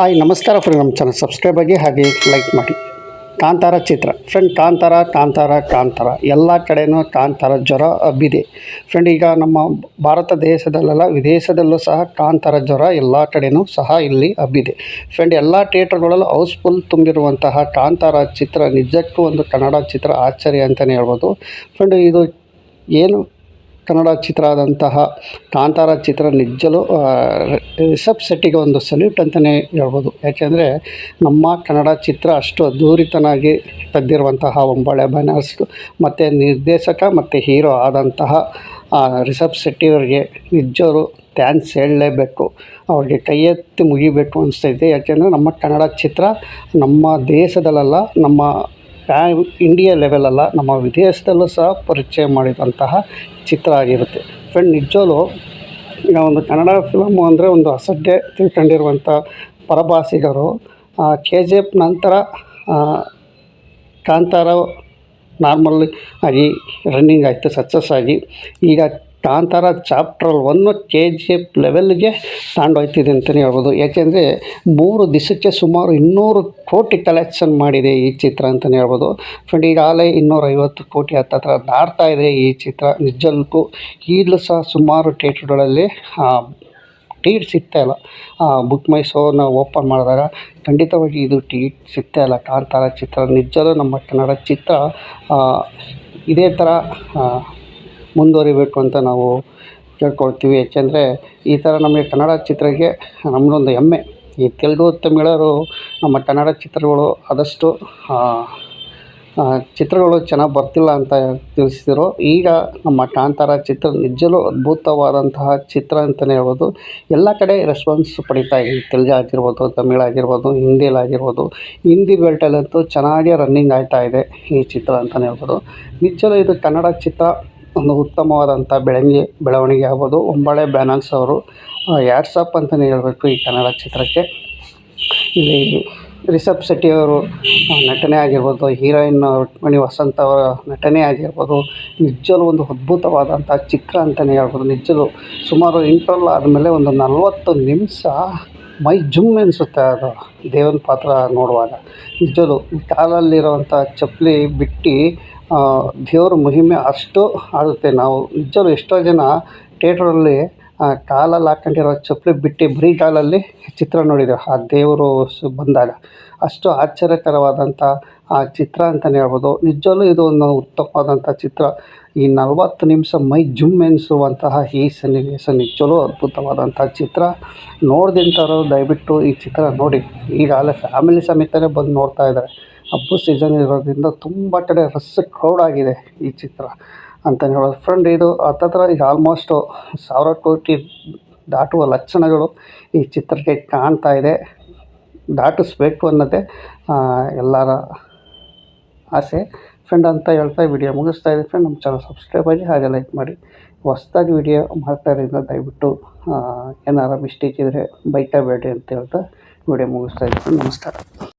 Hi, ನಮಸ್ಕಾರ friend ನಮ್ಮ channel subscribe ಆಗಿ ಹಾಗೆ ಲೈಕ್ ಮಾಡಿ. ಕಾಂತಾರ ಚಿತ್ರ. ಫ್ರೆಂಡ್ ಕಾಂತಾರ ಕಾಂತಾರ ಕಾಂತಾರ. ಎಲ್ಲ ಕಡೆಯೂ ಕಾಂತಾರ ಜ್ವರ ಹಬ್ಬಿದೆ ಫ್ರೆಂಡ್ ಈಗ ನಮ್ಮ ಭಾರತ ದೇಶದಲ್ಲೆಲ್ಲ ವಿದೇಶದಲ್ಲೂ ಸಹ ಕಾಂತಾರ ಜ್ವರ ಎಲ್ಲ ಕಡೆಯೂ ಸಹ ಇಲ್ಲಿ ಹಬ್ಬಿದೆ ಫ್ರೆಂಡ್ ಎಲ್ಲ ಥಿಯೇಟರ್ಗಳಲ್ಲೂ ಹೌಸ್ಫುಲ್ ತುಂಬಿರುವಂತಹ ಕಾಂತಾರ ಚಿತ್ರ ನಿಜಕ್ಕೂ ಒಂದು ಕನ್ನಡ ಚಿತ್ರ ಆಶ್ಚರ್ಯ ಅಂತಲೇ ಹೇಳ್ಬೋದು. ಫ್ರೆಂಡ್ ಇದು ಏನು ಕನ್ನಡ ಚಿತ್ರ ಆದಂತಹ ಕಾಂತಾರ ಚಿತ್ರ ನಿಜಲು ರಿಸಬ್ ಶೆಟ್ಟಿಗೆ ಒಂದು ಸಲ್ಯೂಟ್ ಅಂತಲೇ ಹೇಳ್ಬೋದು. ಯಾಕೆಂದರೆ ನಮ್ಮ ಕನ್ನಡ ಚಿತ್ರ ಅಷ್ಟು ಅದ್ಧೂರಿತನಾಗಿ ತೆಗೆದಿರುವಂತಹ ಒಂಬಳೆ ಬ್ಯಾನರ್ಸ್, ಮತ್ತು ನಿರ್ದೇಶಕ ಮತ್ತು ಹೀರೋ ಆದಂತಹ ರಿಷಬ್ ಶೆಟ್ಟಿಯವರಿಗೆ ನಿಜ್ಜರು ಥ್ಯಾಂಕ್ಸ್ ಹೇಳಲೇಬೇಕು. ಅವ್ರಿಗೆ ಕೈ ಎತ್ತಿ ಮುಗಿಬೇಕು ಅನಿಸ್ತೈತೆ ಯಾಕೆಂದರೆ ನಮ್ಮ ಕನ್ನಡ ಚಿತ್ರ ನಮ್ಮ ದೇಶದಲ್ಲೆಲ್ಲ ನಮ್ಮ ಇಂಡಿಯಾ ಲೆವೆಲಲ್ಲ ನಮ್ಮ ವಿದೇಶದಲ್ಲೂ ಸಹ ಪರಿಚಯ ಮಾಡಿದಂತಹ ಚಿತ್ರ ಆಗಿರುತ್ತೆ. ಫ್ರೆಂಡ್ ನಿಜವಾಗ್ಲೂ ಈಗ ಒಂದು ಕನ್ನಡ ಫಿಲಮು ಅಂದರೆ ಒಂದು ಅಸಡ್ಡೆ ತಿಳ್ಕೊಂಡಿರುವಂಥ ಪರಭಾಸಿಗರು ಕೆ ಜಿ ಎಫ್ ನಂತರ ಕಾಂತಾರ ನಾರ್ಮಲ್ ಆಗಿ ರನ್ನಿಂಗ್ ಆಯಿತು ಸಕ್ಸಸ್ ಆಗಿ. ಈಗ Kantara chapter one K G F ಲೆವೆಲ್ಗೆ ತಾಂಡೋಯ್ತಿದೆ ಅಂತಲೇ ಹೇಳ್ಬೋದು. ಯಾಕೆಂದರೆ ಮೂರು ದಿವಸಕ್ಕೆ ಸುಮಾರು ಇನ್ನೂರು ಕೋಟಿ ಕಲೆಕ್ಷನ್ ಮಾಡಿದೆ ಈ ಚಿತ್ರ ಅಂತಲೇ ಹೇಳ್ಬೋದು. ಫ್ರೆಂಡ್, ಈಗಾಗಲೇ ಇನ್ನೂರೈವತ್ತು ಕೋಟಿ ಹತ್ತತ್ರ ದಾಡ್ತಾ ಇದೆ ಈ ಚಿತ್ರ. ನಿಜಕ್ಕೂ ಈಗಲೂ ಸಹ ಸುಮಾರು ಥಿಯೇಟ್ರ್ಗಳಲ್ಲಿ ಟಿಕೆಟ್ ಸಿಗ್ತಾ ಇಲ್ಲ. ಬುಕ್ ಮೈ ಶೋನ ಓಪನ್ ಮಾಡಿದಾಗ ಖಂಡಿತವಾಗಿ ಇದು ಟಿಕೆಟ್ ಸಿಗ್ತಾ ಇಲ್ಲ. ಕಾಂತಾರ ಚಿತ್ರ ನಿಜಲು ನಮ್ಮ ಕನ್ನಡ ಚಿತ್ರ ಇದೇ ಥರ ಮುಂದುವರಿಬೇಕು ಅಂತ ನಾವು ಕೇಳ್ಕೊಳ್ತೀವಿ. ಯಾಕೆಂದರೆ ಈ ಥರ ನಮಗೆ ಕನ್ನಡ ಚಿತ್ರಕ್ಕೆ ನಮ್ಮದೊಂದು ಹೆಮ್ಮೆ. ಈ ತೆಲುಗು ತಮಿಳರು ನಮ್ಮ ಕನ್ನಡ ಚಿತ್ರಗಳು ಆದಷ್ಟು ಚಿತ್ರಗಳು ಚೆನ್ನಾಗಿ ಬರ್ತಿಲ್ಲ ಅಂತ ತಿಳಿಸಿದ್ರು. ಈಗ ನಮ್ಮ ಕಾಂತಾರ ಚಿತ್ರ ನಿಜಲೂ ಅದ್ಭುತವಾದಂತಹ ಚಿತ್ರ ಅಂತಲೇ ಹೇಳ್ಬೋದು. ಎಲ್ಲ ಕಡೆ ರೆಸ್ಪಾನ್ಸ್ ಪಡೀತಾ ಇದೆ. ತೆಲುಗು ಆಗಿರ್ಬೋದು, ತಮಿಳ್ ಆಗಿರ್ಬೋದು ಹಿಂದಿಲಾಗಿರ್ಬೋದು ಹಿಂದಿ ಬೆಲ್ಟಲ್ಲಂತೂ ಚೆನ್ನಾಗೇ ರನ್ನಿಂಗ್ ಆಗ್ತಾ ಇದೆ ಈ ಚಿತ್ರ ಅಂತಲೇ ಹೇಳ್ಬೋದು. ನಿಜಲೂ ಇದು ಕನ್ನಡ ಚಿತ್ರ ಒಂದು ಉತ್ತಮವಾದಂಥ ಬೆಳವಣಿಗೆ ಬೆಳವಣಿಗೆ ಆಗ್ಬೋದು. ಹೊಂಬಾಳೆ ಬ್ಯಾನರ್ಸ್ ಅವರು ಹ್ಯಾಟ್ಸ್ ಆಫ್ ಅಂತಲೇ ಹೇಳ್ಬೇಕು ಈ ಕನ್ನಡ ಚಿತ್ರಕ್ಕೆ. ಇಲ್ಲಿ ರಿಷಬ್ ಶೆಟ್ಟಿಯವರು ನಟನೆ ಆಗಿರ್ಬೋದು, ಹೀರೋಯಿನ್ ರುಕ್ಮಿಣಿ ವಸಂತ್ ಅವರ ನಟನೆ ಆಗಿರ್ಬೋದು, ನಿಜ್ಜಲು ಒಂದು ಅದ್ಭುತವಾದಂಥ ಚಿತ್ರ ಅಂತಲೇ ಹೇಳ್ಬೋದು. ನಿಜ್ಜಲು ಸುಮಾರು ಇಂಟ್ರಲ್ ಆದಮೇಲೆ ಒಂದು ನಲವತ್ತು ನಿಮಿಷ ಮೈ ಜುಮ್ ಅನಿಸುತ್ತೆ ಅದು. ದೇವನ ಪಾತ್ರ ನೋಡುವಾಗ. ನಿಜವಾಗ್ಲೂ ಕಾಲಲ್ಲಿರುವಂಥ ಚಪ್ಪಲಿ ಬಿಟ್ಟು ದೇವ್ರ ಮಹಿಮೆ ಅಷ್ಟು ಆಗುತ್ತೆ. ನಾವು ನಿಜವಾಗ್ಲೂ ಎಷ್ಟೋ ಜನ ಥಿಯೇಟ್ರಲ್ಲಿ ಕಾಲಲ್ಲಿ ಹಾಕೊಂಡಿರೋ ಚಪ್ಪಲಿ ಬಿಟ್ಟು ಬರೀ ಕಾಲಲ್ಲಿ ಚಿತ್ರ ನೋಡಿದ್ದೇವೆ ಆ ದೇವರು ಬಂದಾಗ ಅಷ್ಟು ಆಶ್ಚರ್ಯಕರವಾದಂಥ ಆ ಚಿತ್ರ ಅಂತಲೇ ಹೇಳ್ಬೋದು. ನಿಜವಾಗ್ಲೂ ಇದು ಒಂದು ಉತ್ತಮವಾದಂಥ ಚಿತ್ರ. ಈ ನಲವತ್ತು ನಿಮಿಷ ಮೈ ಜುಮ್ ಎನಿಸುವಂತಹ ಈ ಸನ್ನಿವೇಶ ನಿಜವಾಗ್ಲೂ ಅದ್ಭುತವಾದಂಥ ಚಿತ್ರ. ನೋಡ್ದಂಥವ್ರು ದಯವಿಟ್ಟು ಈ ಚಿತ್ರ ನೋಡಿ. ಈಗಾಗಲೇ ಫ್ಯಾಮಿಲಿ ಸಮೇತನೇ ಬಂದು ನೋಡ್ತಾ ಇದ್ದಾರೆ. ಹಬ್ಬ ಸೀಸನ್ ಇರೋದ್ರಿಂದ ತುಂಬ ಕಡೆ ರಶ್ ಕ್ರೌಡ್ ಆಗಿದೆ ಈ ಚಿತ್ರ. ಅಂತಲೇ ಹೇಳೋದು. ಫ್ರೆಂಡ್ ಇದು ಹತ್ತತ್ರ ಈಗ ಆಲ್ಮೋಸ್ಟು ಸಾವಿರ ಕೋಟಿ ದಾಟುವ ಲಕ್ಷಣಗಳು ಈ ಚಿತ್ರಕ್ಕೆ ಕಾಣ್ತಾ ಇದೆ. ದಾಟಿಸ್ಬೇಕು ಅನ್ನೋದೇ ಎಲ್ಲರ ಆಸೆ. ಫ್ರೆಂಡ್ ಅಂತ ಹೇಳ್ತಾ ವಿಡಿಯೋ ಮುಗಿಸ್ತಾ ಇದೆ ಫ್ರೆಂಡ್ ನಮ್ಮ ಚಾನಲ್ ಸಬ್ಸ್ಕ್ರೈಬ್ ಆಗಿ ಹಾಗೆ ಲೈಕ್ ಮಾಡಿ. ಹೊಸ್ದಾಗಿ ವಿಡಿಯೋ ಮಾಡ್ತಾ ಇರೋದ್ರಿಂದ ದಯವಿಟ್ಟು ಏನಾರ ಮಿಸ್ಟೇಕ್ ಇದ್ದರೆ ಬೈಕಬೇಡಿ ಅಂತ ಹೇಳ್ತಾ ವಿಡಿಯೋ ಮುಗಿಸ್ತಾ ಇದ್ದೀನಿ. ನಮಸ್ಕಾರ.